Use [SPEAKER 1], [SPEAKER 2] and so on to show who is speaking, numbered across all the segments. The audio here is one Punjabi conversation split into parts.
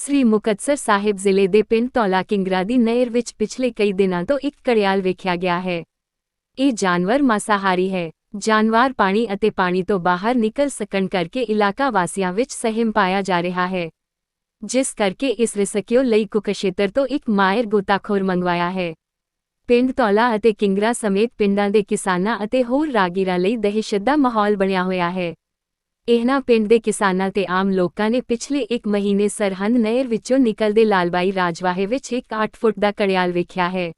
[SPEAKER 1] ਸ੍ਰੀ ਮੁਕਤਸਰ ਸਾਹਿਬ ਜ਼ਿਲ੍ਹੇ ਦੇ ਪਿੰਡ ਧੌਲਾ ਕਿੰਗਰਾ ਦੀ ਨਹਿਰ ਵਿੱਚ ਪਿਛਲੇ ਕਈ ਦਿਨਾਂ ਤੋਂ ਇੱਕ ਕੜਿਆਲ ਵੇਖਿਆ ਗਿਆ ਹੈ। ਇਹ ਜਾਨਵਰ ਮਾਸਾਹਾਰੀ ਹੈ। ਜਾਨਵਰ ਪਾਣੀ ਅਤੇ ਪਾਣੀ ਤੋਂ ਬਾਹਰ ਨਿਕਲ ਸਕਣ ਕਰਕੇ ਇਲਾਕਾ ਵਾਸੀਆਂ ਵਿੱਚ ਸਹਿਮ ਪਾਇਆ ਜਾ ਰਿਹਾ ਹੈ। ਜਿਸ ਕਰਕੇ ਇਸ ਰਿਸਕਿਓ ਲਈ ਕੁਕਸ਼ੇਤਰ ਤੋਂ ਇੱਕ ਮਾਇਰ ਗੋਤਾਖੋਰ ਮੰਗਵਾਇਆ ਹੈ। ਪਿੰਡ ਧੌਲਾ ਅਤੇ ਕਿੰਗਰਾ ਸਮੇਤ ਪਿੰਡਾਂ ਦੇ ਕਿਸਾਨਾਂ ਅਤੇ ਹੋਰ ਰਾਗੀਰਾਂ ਲਈ ਦਹਿਸ਼ਤ ਦਾ ਮਾਹੌਲ ਬਣਿਆ ਹੋਇਆ ਹੈ। ਇਹਨਾਂ ਪਿੰਡ ਦੇ ਕਿਸਾਨਾਂ ਤੇ ਆਮ ਲੋਕਾਂ ਨੇ ਪਿਛਲੇ ਇੱਕ ਮਹੀਨੇ ਸਰਹੰਦ ਨਹਿਰ ਵਿੱਚੋਂ ਨਿਕਲਦੇ ਲਾਲਬਾਈ ਰਾਜਵਾਹੇ ਵਿੱਚ ਇੱਕ 8 ਫੁੱਟ ਦਾ ਕੜਿਆਲ ਵੇਖਿਆ ਹੈ,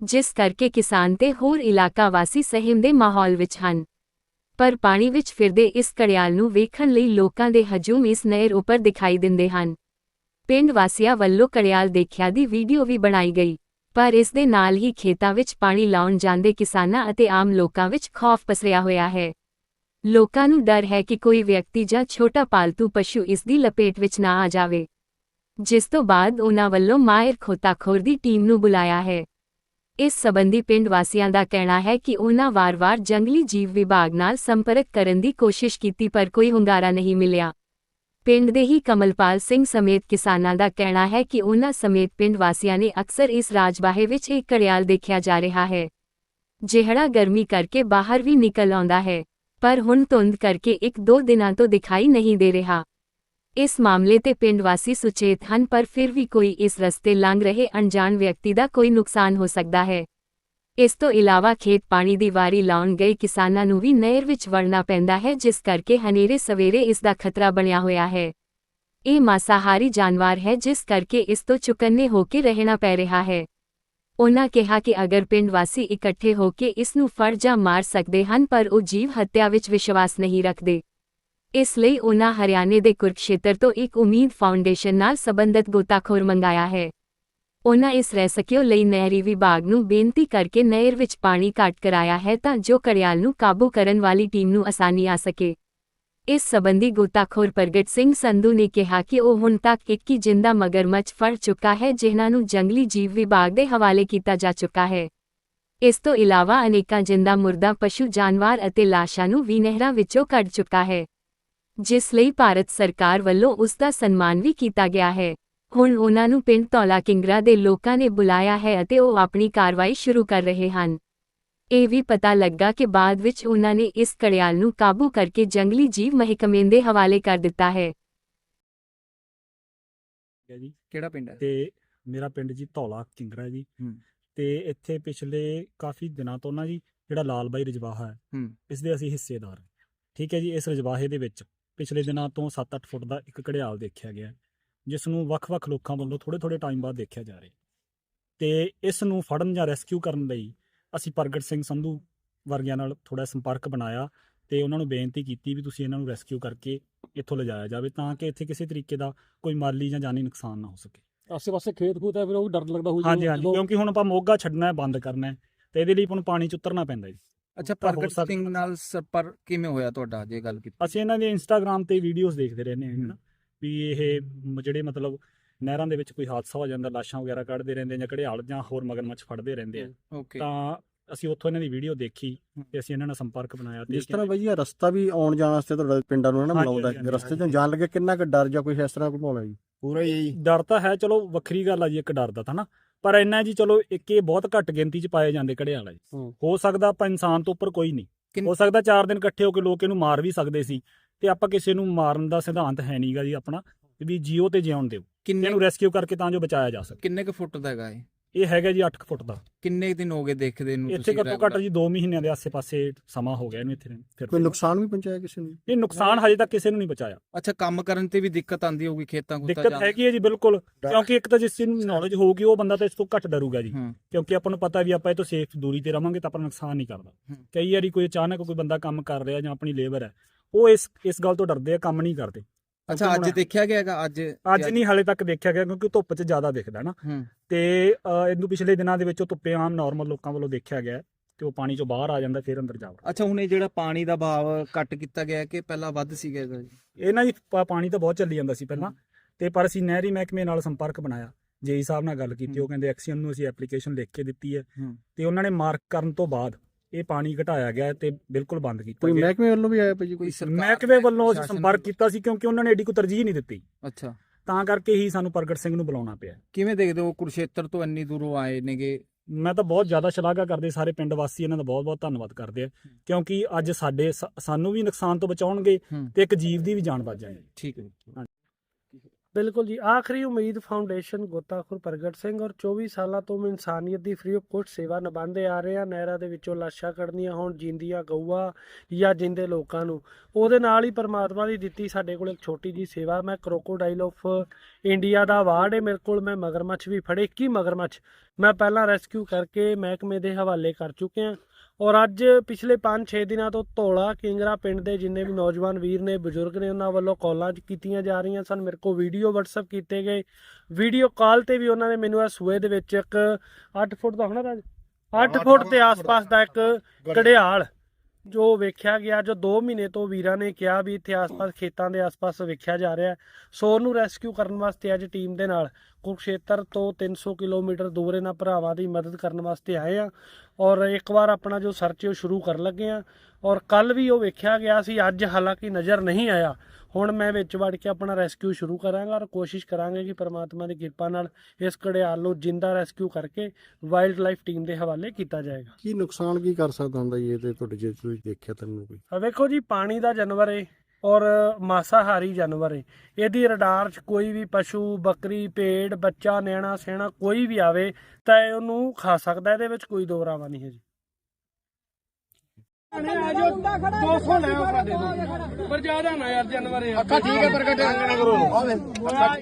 [SPEAKER 1] ਜਿਸ ਕਰਕੇ ਕਿਸਾਨ ਤੇ ਹੋਰ ਇਲਾਕਾ ਵਾਸੀ ਸਹਿਮ ਦੇ ਮਾਹੌਲ ਵਿੱਚ ਹਨ। ਪਰ ਪਾਣੀ ਵਿੱਚ ਫਿਰਦੇ ਇਸ ਕੜਿਆਲ ਨੂੰ ਵੇਖਣ ਲਈ ਲੋਕਾਂ ਦੇ ਹਜੂਮ ਇਸ ਨਹਿਰ ਉੱਪਰ ਦਿਖਾਈ ਦਿੰਦੇ ਹਨ। ਪਿੰਡ ਵਾਸੀਆਂ ਵੱਲੋਂ ਕੜਿਆਲ ਦੇਖਿਆ ਦੀ ਵੀਡੀਓ ਵੀ ਬਣਾਈ ਗਈ, ਪਰ ਇਸ ਦੇ ਨਾਲ ਹੀ ਖੇਤਾਂ ਵਿੱਚ ਪਾਣੀ ਲਾਉਣ ਜਾਂਦੇ ਕਿਸਾਨਾਂ ਅਤੇ ਆਮ ਲੋਕਾਂ ਵਿੱਚ ਖੌਫ ਪਸਰਿਆ ਹੋਇਆ ਹੈ। ਲੋਕਾਂ ਨੂੰ ਡਰ ਹੈ ਕਿ ਕੋਈ ਵਿਅਕਤੀ ਜਾਂ ਛੋਟਾ ਪਾਲਤੂ ਪਸ਼ੂ ਇਸ ਦੀ ਲਪੇਟ ਵਿੱਚ ਨਾ ਆ ਜਾਵੇ। ਜਿਸ ਤੋਂ ਬਾਅਦ ਉਨ੍ਹਾਂ ਵੱਲੋਂ ਮਾਇਰ ਖੋਤਾਖੋਰ ਦੀ ਟੀਮ ਨੂੰ ਬੁਲਾਇਆ ਹੈ। ਇਸ ਸਬੰਧੀ ਪਿੰਡ ਵਾਸੀਆਂ ਦਾ ਕਹਿਣਾ ਹੈ ਕਿ ਉਹਨਾਂ ਵਾਰ-ਵਾਰ ਜੰਗਲੀ ਜੀਵ ਵਿਭਾਗ ਨਾਲ ਸੰਪਰਕ ਕਰਨ ਦੀ ਕੋਸ਼ਿਸ਼ ਕੀਤੀ ਪਰ ਕੋਈ ਹੁੰਗਾਰਾ ਨਹੀਂ ਮਿਲਿਆ। ਪਿੰਡ ਦੇ ਹੀ ਕਮਲਪਾਲ ਸਿੰਘ ਸਮੇਤ ਕਿਸਾਨਾਂ ਦਾ ਕਹਿਣਾ ਹੈ ਕਿ ਉਹਨਾਂ ਸਮੇਤ ਪਿੰਡ ਵਾਸੀਆਂ ਨੇ ਅਕਸਰ ਇਸ ਰਾਜਬਾਹੇ ਵਿੱਚ ਇੱਕ ਘੜਿਆਲ ਦੇਖਿਆ ਜਾ ਰਿਹਾ ਹੈ। ਜਿਹੜਾ ਗਰਮੀ ਕਰਕੇ ਬਾਹਰ ਵੀ ਨਿਕਲ ਆਉਂਦਾ ਹੈ। ਪਰ ਹੁਣ ਧੁੰਦ ਕਰਕੇ ਇੱਕ ਦੋ ਦਿਨਾਂ ਤੋਂ ਦਿਖਾਈ ਨਹੀਂ ਦੇ ਰਿਹਾ ਇਸ ਮਾਮਲੇ ਤੇ ਪਿੰਡ ਵਾਸੀ ਸੁਚੇਤ ਹਨ ਪਰ ਫਿਰ ਵੀ ਕੋਈ ਇਸ ਰਸਤੇ ਲੰਘ ਰਹੇ ਅਣਜਾਣ ਵਿਅਕਤੀ ਦਾ ਕੋਈ ਨੁਕਸਾਨ ਹੋ ਸਕਦਾ ਹੈ ਇਸ ਤੋਂ ਇਲਾਵਾ ਖੇਤ ਪਾਣੀ ਦੀ ਵਾਰੀ ਲਾਉਣ ਗਏ ਕਿਸਾਨਾਂ ਨੂੰ ਵੀ ਨਹਿਰ ਵਿੱਚ ਵੜਨਾ ਪੈਂਦਾ ਹੈ ਜਿਸ ਕਰਕੇ ਹਨੇਰੇ ਸਵੇਰੇ ਇਸ ਦਾ ਖਤਰਾ ਬਣਿਆ ਹੋਇਆ ਹੈ ਇਹ ਮਾਸਾਹਾਰੀ ਜਾਨਵਰ ਹੈ ਜਿਸ ਕਰਕੇ ਇਸ ਤੋਂ ਚੁਕੰਨੇ ਹੋ ਕੇ ਰਹਿਣਾ ਪੈ ਰਿਹਾ ਹੈ ਉਨ੍ਹਾਂ ਕਿਹਾ ਕਿ ਅਗਰ ਪਿੰਡ ਵਾਸੀ ਇਕੱਠੇ ਹੋ ਕੇ ਇਸ ਨੂੰ ਫੜ ਜਾਂ ਮਾਰ ਸਕਦੇ ਹਨ ਪਰ ਉਹ ਜੀਵ ਹੱਤਿਆ ਵਿੱਚ ਵਿਸ਼ਵਾਸ ਨਹੀਂ ਰੱਖਦੇ। ਇਸ ਲਈ ਉਨ੍ਹਾਂ ਹਰਿਆਣੇ ਦੇ ਕੁਰਕਸ਼ੇਤਰ ਤੋਂ ਇੱਕ ਉਮੀਦ ਫਾਊਂਡੇਸ਼ਨ ਨਾਲ ਸੰਬੰਧਿਤ ਗੋਤਾਖੋਰ ਮੰਗਾਇਆ ਹੈ। ਉਹਨਾਂ ਇਸ ਰੈਸਕਿਓ ਲਈ ਨਹਿਰੀ ਵਿਭਾਗ ਨੂੰ ਬੇਨਤੀ ਕਰਕੇ ਨਹਿਰ ਵਿੱਚ ਪਾਣੀ ਘੱਟ ਕਰਾਇਆ ਹੈ ਤਾਂ ਜੋ ਕੜਿਆਲ ਨੂੰ ਕਾਬੂ ਕਰਨ ਵਾਲੀ ਟੀਮ ਨੂੰ ਆਸਾਨੀ ਆ ਸਕੇ। ਇਸ ਸਬੰਧੀ ਗੋਤਾਖੋਰ ਪ੍ਰਗਟ ਸਿੰਘ ਸੰਧੂ ਨੇ ਕਿਹਾ ਕਿ ਉਹ ਹੁਣ ਤੱਕ 21 ਜਿੰਦਾ ਮਗਰਮੱਛ ਫੜ ਚੁੱਕਾ ਹੈ, ਜਿਨ੍ਹਾਂ ਨੂੰ ਜੰਗਲੀ ਜੀਵ ਵਿਭਾਗ ਦੇ ਹਵਾਲੇ ਕੀਤਾ ਜਾ ਚੁੱਕਾ ਹੈ। ਇਸ ਤੋਂ ਇਲਾਵਾ ਅਨੇਕਾਂ ਜਿੰਦਾ ਮੁਰਦਾ, ਪਸ਼ੂ, ਜਾਨਵਰ ਅਤੇ ਲਾਸ਼ਾਂ ਨੂੰ ਵੀ ਨਹਿਰਾਂ ਵਿੱਚੋਂ ਕੱਢ ਚੁੱਕਾ ਹੈ, ਜਿਸ ਲਈ ਭਾਰਤ ਸਰਕਾਰ ਵੱਲੋਂ ਉਸ ਦਾ ਸਨਮਾਨ ਵੀ ਕੀਤਾ ਗਿਆ ਹੈ। ਹੁਣ ਉਹਨਾਂ ਨੂੰ ਪਿੰਡ ਧੌਲਾ ਕਿੰਗਰਾ ਦੇ ਲੋਕਾਂ ਨੇ ਬੁਲਾਇਆ ਹੈ ਅਤੇ ਉਹ ਆਪਣੀ ਕਾਰਵਾਈ ਸ਼ੁਰੂ ਕਰ ਰਹੇ ਹਨ। ਇਹ ਵੀ ਪਤਾ ਲੱਗਾ ਕਿ ਬਾਅਦ ਵਿੱਚ ਉਹਨਾਂ ਨੇ ਇਸ ਕੜਿਆਲ ਨੂੰ ਕਾਬੂ ਕਰਕੇ ਜੰਗਲੀ ਜੀਵ ਮਹਿਕਮੇ ਦੇ ਹਵਾਲੇ ਕਰ ਦਿੱਤਾ ਹੈ।
[SPEAKER 2] ਹੈ ਜੀ।
[SPEAKER 3] ਕਿਹੜਾ ਪਿੰਡ ਹੈ?
[SPEAKER 2] ਤੇ ਮੇਰਾ ਪਿੰਡ ਜੀ ਧੌਲਾ ਕਿੰਗਰਾ ਜੀ।
[SPEAKER 3] ਹੂੰ।
[SPEAKER 2] ਤੇ ਇੱਥੇ ਪਿਛਲੇ ਕਾਫੀ ਦਿਨਾਂ ਤੋਂ ਨਾ ਜੀ ਜਿਹੜਾ ਲਾਲ ਬਾਈ ਰਜਵਾਹਾ ਹੈ
[SPEAKER 3] ਹੂੰ।
[SPEAKER 2] ਇਸ ਦੇ ਅਸੀਂ ਹਿੱਸੇਦਾਰ ਹਾਂ। ਠੀਕ ਹੈ ਜੀ ਇਸ ਰਜਵਾਹੇ ਦੇ ਵਿੱਚ ਪਿਛਲੇ ਦਿਨਾਂ ਤੋਂ 7-8 ਫੁੱਟ ਦਾ ਇੱਕ ਘੜਿਆਲ ਦੇਖਿਆ ਗਿਆ ਹੈ, ਜਿਸ ਨੂੰ ਵੱਖ-ਵੱਖ ਲੋਕਾਂ ਵੱਲੋਂ ਥੋੜੇ-ਥੋੜੇ ਟਾਈਮ ਬਾਅਦ ਦੇਖਿਆ ਜਾ ਰਿਹਾ ਤੇ ਇਸ ਨੂੰ ਫੜਨ ਜਾਂ ਰੈਸਕਿਊ ਕਰਨ ਲਈ ਅਸੀਂ ਪ੍ਰਗਟ ਸਿੰਘ ਸੰਧੂ ਵਰਗਿਆਂ ਨਾਲ ਥੋੜਾ ਸੰਪਰਕ ਬਣਾਇਆ ਤੇ ਉਹਨਾਂ ਨੂੰ ਬੇਨਤੀ ਕੀਤੀ ਵੀ ਤੁਸੀਂ ਇਹਨਾਂ ਨੂੰ ਰੈਸਕਿਊ ਕਰਕੇ ਇੱਥੋਂ ਲਿਜਾਇਆ ਜਾਵੇ ਤਾਂ ਕਿ ਇੱਥੇ ਕਿਸੇ ਤਰੀਕੇ ਦਾ ਕੋਈ ਮਾਲੀ ਜਾਂ ਜਾਨੀ ਨੁਕਸਾਨ ਨਾ ਹੋ ਸਕੇ।
[SPEAKER 4] ਆਸੇ ਪਾਸੇ ਖੇਤ ਖੂਤ ਹੈ ਫਿਰ ਉਹ ਡਰ ਲੱਗਦਾ ਹੋਊ
[SPEAKER 2] ਹਾਂਜੀ ਹਾਂਜੀ ਕਿਉਂਕਿ ਹੁਣ ਆਪਾਂ ਮੋਗਾ ਛੱਡਣਾ ਹੈ ਬੰਦ ਕਰਨਾ ਹੈ ਤੇ ਇਹਦੇ ਲਈ ਆਪਾਂ ਨੂੰ ਪਾਣੀ ਚ ਉਤਰਨਾ ਪੈਂਦਾ ਜੀ।
[SPEAKER 3] ਅੱਛਾ ਪ੍ਰਗਟ ਸਿੰਘ ਨਾਲ ਸੰਪਰਕ ਕਿਵੇਂ ਹੋਇਆ ਤੁਹਾਡਾ ਜੇ ਗੱਲ ਕੀਤੀ?
[SPEAKER 2] ਅਸੀਂ ਇਹਨਾਂ ਦੇ ਇੰਸਟਾਗ੍ਰam ਤੇ ਵੀਡੀਓਜ਼ ਦੇਖਦੇ ਰਹਿੰਦੇ ਹਾਂ। ਨਾ ਵੀ ਇਹ ਜਿਹੜੇ ਮਤਲਬ ਨਹਿਰਾਂ ਦੇ ਵਿੱਚ ਕੋਈ ਹਾਦਸਾ ਹੋ ਜਾਂਦਾ ਲਾਸ਼ਾਂ ਵਗੈਰਾ ਕੱਢਦੇ ਰਹਿੰਦੇ ਜਾਂ ਘੜਿਆਲ ਜਾਂ ਹੋਰ ਮਗਰਮੱਛ ਫੜਦੇ ਰਹਿੰਦੇ ਆ। ਤਾਂ ਅਸੀਂ ਉੱਥੋਂ ਇਹਨਾਂ ਦੀ ਵੀਡੀਓ ਦੇਖੀ। ਤੇ ਅਸੀਂ ਇਹਨਾਂ ਨਾਲ ਸੰਪਰਕ ਬਣਾਇਆ ਤੇ
[SPEAKER 5] ਜਿਸ ਤਰ੍ਹਾਂ ਬਈ ਇਹ ਰਸਤਾ ਵੀ ਆਉਣ ਜਾਣ ਵਾਸਤੇ ਤੁਹਾਡਾ ਪਿੰਡਾਂ ਨੂੰ ਨਾ ਹੈ। ਰਸਤੇ। 'ਚ ਜਾਣ ਲੱਗੇ ਕਿੰਨਾ ਕੁ ਡਰ ਜਾਂ ਕੋਈ ਇਸ ਤਰ੍ਹਾਂ ਕੋਈ ਮਾਹੌਲ ਹੈ ਜੀ?
[SPEAKER 6] ਪੂਰਾ ਹੀ
[SPEAKER 2] ਡਰ ਤਾਂ ਹੈ ਚਲੋ ਵੱਖਰੀ ਗੱਲ ਆ ਜੀ ਇੱਕ ਡਰ ਦਾ ਤਾਂ ਨਾ। ਪਰ ਇੰਨਾ ਜੀ ਚਲੋ ਇੱਕ ਇਹ ਬਹੁਤ ਘੱਟ ਗਿਣਤੀ ਚ ਪਾਏ ਜਾਂਦੇ ਘੜਿਆਲ ਜੀ।
[SPEAKER 5] ਹੂੰ।
[SPEAKER 2] ਸਕਦਾ ਆਪਾਂ ਇਨਸਾਨ ਤੋਂ ਉੱਪਰ ਕੋਈ ਨਹੀਂ। ਹੋ ਸਕਦਾ ਚਾਰ ਦਿਨ ਇਕੱਠੇ ਹੋ ਕੇ ਲੋਕ ਇਹਨੂੰ ਮਾਰ ਵੀ ਸਕਦੇ ਸੀ। ਤੇ ਆਪਾਂ ਕਿਸੇ ਨੂੰ ਮਾਰਨ ਦਾ ਸਿਧਾਂਤ ਹੈ ਨਹੀਂਗਾ ਜੀ ਆਪਣਾ। ਵੀ ਜੀਓ ਤੇ ਜਿਉਣ ਦਿਓ।
[SPEAKER 3] ਕਿੰਨੇ
[SPEAKER 2] ਇਹਨੂੰ ਰੈਸਕਿਊ ਕਰਕੇ ਤਾਂ ਜੋ ਬਚਾਇਆ ਜਾ ਸਕੇ।
[SPEAKER 3] ਕਿੰਨੇ ਕੁ ਫੁੱਟ ਦਾ ਹੈਗਾ ਇਹ?
[SPEAKER 2] ਇਹ ਹੈਗਾ ਜੀ 8 ਫੁੱਟ ਦਾ।
[SPEAKER 3] ਕਿੰਨੇ ਦਿਨ ਹੋ ਗਏ ਦੇਖਦੇ ਨੂੰ
[SPEAKER 2] ਇੱਥੇ ਘੱਟੋ ਘੱਟ ਜੀ 2 ਮਹੀਨਿਆਂ ਦੇ ਆਸੇ-ਪਾਸੇ ਸਮਾਂ ਹੋ ਗਿਆ ਇਹਨੂੰ ਇੱਥੇ ਫਿਰ
[SPEAKER 5] ਕੋਈ ਨੁਕਸਾਨ ਵੀ ਪਹੁੰਚਾਇਆ ਕਿਸੇ ਨੂੰ?
[SPEAKER 2] ਇਹ ਨੁਕਸਾਨ ਹਜੇ ਤੱਕ ਕਿਸੇ ਨੂੰ ਨਹੀਂ ਬਚਾਇਆ
[SPEAKER 3] ਅੱਛਾ ਕੰਮ ਕਰਨ ਤੇ ਵੀ ਦਿੱਕਤ ਆਂਦੀ ਹੋਊਗੀ ਖੇਤਾਂ ਖੂਤਾਂ
[SPEAKER 2] ਦਿੱਕਤ ਹੈਗੀ ਹੈ ਜੀ ਬਿਲਕੁਲ। ਕਿਉਂਕਿ ਇੱਕ ਤਾਂ ਜਿਸ ਚੀਜ਼ ਨੂੰ ਨੌਲੇਜ ਹੋਊਗੀ ਉਹ ਬੰਦਾ ਤਾਂ ਇਸ ਤੋਂ ਘੱਟ ਡਰੂਗਾ ਜੀ। ਕਿਉਂਕਿ ਆਪਾਂ ਨੂੰ ਪਤਾ ਵੀ ਆਪਾਂ ਇਹ ਤੋਂ ਸੇਫ ਦੂਰੀ ਤੇ ਰਵਾਂਗੇ ਤਾਂ ਆਪਾਂ ਨੁਕਸਾਨ ਨਹੀਂ ਕਰਦਾ। ਕਈ ਵਾਰੀ ਕੋਈ ਅਚਾਨਕ ਕੋਈ ਬੰਦਾ ਕੰਮ ਕਰ ਰਿਹਾ ਜਾਂ ਆਪਣੀ ਲੇਬਰ ਹੈ ਉਹ ਇਸ ਇਸ ਗੱਲ ਤੋਂ ਡਰਦੇ ਆ ਕੰਮ ਨਹੀਂ ਕਰਦੇ।
[SPEAKER 3] ਅੱਛਾ ਅੱਜ ਦੇਖਿਆ ਗਿਆ ਹੈਗਾ ਅੱਜ
[SPEAKER 2] ਅੱਜ ਨਹੀਂ ਹਾਲੇ ਤੱਕ ਦੇਖਿਆ ਗਿਆ ਕਿਉਂਕਿ ਧੁੱਪ 'ਚ ਜ਼ਿਆਦਾ ਦਿਖਦਾ ਨਾ। ਤੇ ਇਹਨੂੰ ਪਿਛਲੇ ਦਿਨਾਂ ਦੇ ਵਿੱਚ ਉਹ ਧੁੱਪੇ ਆਮ ਨਾਰਮਲ ਲੋਕਾਂ ਵੱਲੋਂ ਦੇਖਿਆ ਗਿਆ ਤੇ ਉਹ ਪਾਣੀ ਚੋਂ ਬਾਹਰ ਆ ਜਾਂਦਾ ਫਿਰ ਅੰਦਰ ਜਾਵੜਾ
[SPEAKER 3] ਅੱਛਾ ਹੁਣ ਇਹ ਜਿਹੜਾ ਪਾਣੀ ਦਾ ਭਾਵ ਘੱਟ ਕੀਤਾ ਗਿਆ ਕਿ ਪਹਿਲਾਂ ਵੱਧ ਸੀਗਾ ਇਹਦਾ? ਜੀ
[SPEAKER 2] ਇਹ ਨਾ ਜੀ ਪਾਣੀ ਤਾਂ ਬਹੁਤ ਚੱਲੀ ਜਾਂਦਾ ਸੀ ਪਹਿਲਾਂ। ਤੇ ਪਰ ਅਸੀਂ ਨਹਿਰੀ ਮਹਿਕਮੇ ਨਾਲ ਸੰਪਰਕ ਬਣਾਇਆ। ਜੇਈ ਸਾਹਿਬ ਨਾਲ ਗੱਲ ਕੀਤੀ ਉਹ ਕਹਿੰਦੇ ਐਕਸੀਅਨ ਨੂੰ ਅਸੀਂ ਐਪਲੀਕੇਸ਼ਨ ਲਿਖ ਕੇ ਦਿੱਤੀ ਹੂੰ। ਤੇ ਉਹਨਾਂ ਨੇ ਮਾਰਕ ਕਰਨ ਤੋਂ ਬਾਅਦ ਇਹ ਪਾਣੀ ਘਟਾਇਆ ਗਿਆ ਤੇ ਬਿਲਕੁਲ ਬੰਦ ਕੀਤਾ
[SPEAKER 5] ਕੋਈ
[SPEAKER 2] ਗਿਆ।
[SPEAKER 5] ਮਹਿਕਮੇ ਵੱਲੋਂ ਵੀ ਆਇਆ ਭਾਈ ਜੀ ਕੋਈ
[SPEAKER 2] ਮਹਿਕਮੇ ਵੱਲੋਂ ਅਸੀਂ ਸੰਪਰਕ ਕੀਤਾ ਸੀ ਕਿਉਂਕਿ ਉਹਨਾਂ ਨੇ ਏਡੀ ਕੋਈ ਤਰਜੀਹ ਨਹੀਂ ਦਿੱਤੀ।
[SPEAKER 3] ਅੱਛਾ।
[SPEAKER 2] ਤਾਂ ਕਰਕੇ ਹੀ ਸਾਨੂੰ ਪ੍ਰਗਟ ਸਿੰਘ ਨੂੰ ਬੁਲਾਉਣਾ ਪਿਆ।
[SPEAKER 3] ਕਿਵੇਂ ਦੇਖਦੇ ਹੋ ਕੁਰਸ਼ੇਤਰ ਤੋਂ ਇੰਨੀ ਦੂਰੋਂ ਆਏ ਨੇਗੇ?
[SPEAKER 2] ਮੈਂ ਤਾਂ ਬਹੁਤ ਜ਼ਿਆਦਾ ਸ਼ਲਾਘਾ ਕਰਦੇ ਸਾਰੇ ਪਿੰਡ ਵਾਸੀ ਇਹਨਾਂ ਦਾ ਬਹੁਤ-ਬਹੁਤ ਧੰਨਵਾਦ ਕਰਦੇ ਆ। ਕਿਉਂਕਿ ਅੱਜ ਸਾਡੇ ਸਾਨੂੰ ਵੀ ਨੁਕਸਾਨ ਤੋਂ ਬਚਾਉਣਗੇ। ਤੇ ਇੱਕ ਜੀਵ ਦੀ ਵੀ ਜਾਨ ਬਚ ਜਾਏਗੀ
[SPEAKER 3] ਠੀਕ ਹੈ
[SPEAKER 6] ਬਿਲਕੁਲ ਜੀ, ਆਖਰੀ ਉਮੀਦ ਫਾਊਂਡੇਸ਼ਨ ਗੋਤਾਖੁਰ ਪ੍ਰਗਟ ਸਿੰਘ ਔਰ 24 ਸਾਲਾਂ ਤੋਂ ਮੈਂ ਇਨਸਾਨੀਅਤ ਦੀ ਫ੍ਰੀ ਆਫ ਕੋਸਟ ਸੇਵਾ ਨਿਭਾਉਂਦੇ ਆ ਰਹੇ ਆ, ਨਹਿਰਾਂ ਦੇ ਵਿੱਚੋਂ ਲਾਸ਼ਾਂ ਕੱਢਣੀਆਂ ਹੋਣ, ਜਿੰਦੀਆਂ ਗਊਆਂ ਜਾਂ ਜਿੰਦੇ ਲੋਕਾਂ ਨੂੰ। ਉਹਦੇ ਨਾਲ ਹੀ ਪਰਮਾਤਮਾ ਦੀ ਦਿੱਤੀ ਸਾਡੇ ਕੋਲ ਇੱਕ ਛੋਟੀ ਜੀ ਸੇਵਾ, ਮੈਂ ਕਰੋਕੋਡਾਈਲ ਆਫ ਇੰਡੀਆ ਦਾ ਅਵਾਰਡ ਹੈ ਮੇਰੇ ਕੋਲ, ਮੈਂ ਮਗਰਮੱਛ ਵੀ ਫੜੇ ਕੀ ਮਗਰਮੱਛ ਮੈਂ ਪਹਿਲਾਂ ਰੈਸਕਿਊ ਕਰਕੇ ਮਹਿਕਮੇ ਦੇ ਹਵਾਲੇ ਕਰ ਚੁੱਕਿਆ ਔਰ ਅੱਜ ਪਿਛਲੇ 5-6 ਦਿਨਾਂ ਤੋਂ ਧੌਲਾ ਕਿੰਗਰਾ ਪਿੰਡ ਦੇ ਜਿੰਨੇ ਵੀ ਨੌਜਵਾਨ ਵੀਰ ਨੇ ਬਜ਼ੁਰਗ ਨੇ ਉਹਨਾਂ ਵੱਲੋਂ ਕਾਲਾਂ ਕੀਤੀਆਂ ਜਾ ਰਹੀਆਂ ਸਨ। ਮੇਰੇ ਕੋਲ ਵੀਡੀਓ WhatsApp ਕੀਤੇ ਗਏ। ਵੀਡੀਓ ਕਾਲ ਤੇ ਵੀ ਉਹਨਾਂ ਨੇ ਮੈਨੂੰ ਇਹ ਸੂਏ ਦੇ ਵਿੱਚ ਇੱਕ 8 ਫੁੱਟ ਦਾ ਹੋਣਾ ਰਾਜ? 8 ਫੁੱਟ ਦੇ ਆਸ-ਪਾਸ ਦਾ ਇੱਕ ਘੜਿਆਲ ਜੋ ਵੇਖਿਆ ਗਿਆ ਜੋ 2 ਮਹੀਨੇ ਤੋਂ ਵੀਰਾਂ ਨੇ ਕਿਹਾ ਵੀ ਇੱਥੇ ਆਸ-ਪਾਸ ਖੇਤਾਂ ਦੇ ਆਸ-ਪਾਸ ਵੇਖਿਆ ਜਾ ਰਿਹਾ। ਹੈ ਸੋ ਉਹਨੂੰ ਰੈਸਕਿਊ ਕਰਨ ਵਾਸਤੇ ਅੱਜ ਟੀਮ ਦੇ ਨਾਲ ਕੁਰਕਸ਼ੇਤਰ ਤੋਂ 300 ਕਿਲੋਮੀਟਰ ਦੂਰ ਇਹਨਾਂ ਭਰਾਵਾਂ ਦੀ ਮਦਦ ਕਰਨ ਵਾਸਤੇ ਆਏ ਆ ਔਰ ਇੱਕ ਵਾਰ ਆਪਣਾ ਜੋ ਸਰਚ ਉਹ ਸ਼ੁਰੂ ਕਰਨ ਲੱਗੇ ਆ ਔਰ ਕੱਲ ਵੀ ਉਹ ਵੇਖਿਆ ਗਿਆ ਸੀ ਅੱਜ ਹਾਲਾਂਕਿ ਨਜ਼ਰ ਨਹੀਂ ਆਇਆ। ਹੁਣ ਮੈਂ ਵਿੱਚ ਵੜ ਕੇ ਆਪਣਾ ਰੈਸਕਿਊ ਸ਼ੁਰੂ ਕਰਾਂਗਾ ਔਰ ਕੋਸ਼ਿਸ਼ ਕਰਾਂਗੇ ਕਿ ਪਰਮਾਤਮਾ ਦੀ ਕਿਰਪਾ ਨਾਲ ਇਸ ਘੜਿਆਲ ਨੂੰ ਜਿੰਦਾ ਰੈਸਕਿਊ ਕਰਕੇ ਵਾਈਲਡ ਲਾਈਫ ਟੀਮ ਦੇ ਹਵਾਲੇ ਕੀਤਾ ਜਾਏਗਾ।
[SPEAKER 5] ਕੀ ਨੁਕਸਾਨ ਕੀ ਕਰ ਸਕਦਾ ਹੁੰਦਾ ਜੀ ਇਹ ਤੇ ਤੁਹਾਡੇ ਜੇ ਤੁਸੀਂ ਦੇਖਿਆ ਤੈਨੂੰ ਕੋਈ?
[SPEAKER 6] ਆ ਵੇਖੋ ਜੀ ਪਾਣੀ ਦਾ ਜਾਨਵਰ ਏ। ਔਰ ਮਾਸਾਹਾਰੀ ਜਾਨਵਰ ਏ। ਇਹਦੀ ਰਡਾਰ 'ਚ ਕੋਈ ਵੀ ਪਸ਼ੂ ਬੱਕਰੀ ਭੇਡ ਬੱਚਾ ਨਿਆਣਾ ਸਿਆਣਾ ਕੋਈ ਵੀ ਆਵੇ ਤਾਂ ਇਹ ਉਹਨੂੰ ਖਾ ਸਕਦਾ ਇਹਦੇ ਵਿੱਚ ਕੋਈ ਦੋ ਰਾਵਾ ਨਹੀਂ ਹੈ ਜੀ ਪਰ ਜ਼ਿਆਦਾ ਨਾ ਯਾਰ ਜਾਨਵਰ ਅੱਖਾਂ ਠੀਕ ਹੈ ਪ੍ਰਗਟ ਕਰੋ।